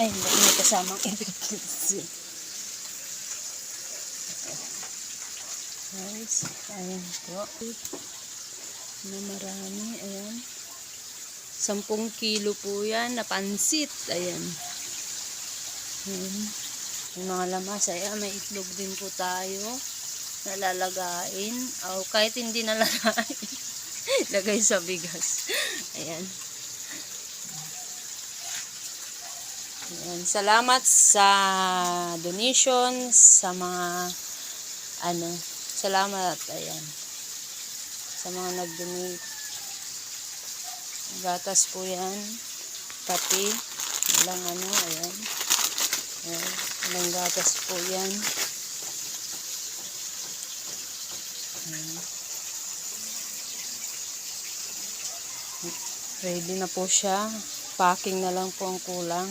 Ay, hindi. May kasamang electricity. Guys, ayan po. Na marami, ayan. Sampung kilo po yan, na pansit. Ayan. Ayan. Yung mga lamas, ayan, may itlog din po tayo. Nalalagain. O, kahit hindi nalalagain. Lagay sa bigas. Ayan. Ayan. Salamat sa donation, sa mga ano, salamat, ayan. Sa mga nag-donate. Gatas po yan. Pati. Walang ano, ayan. Ayan. Walang gatas po yan. Ayan. Ready na po siya. Packing na lang po ang kulang.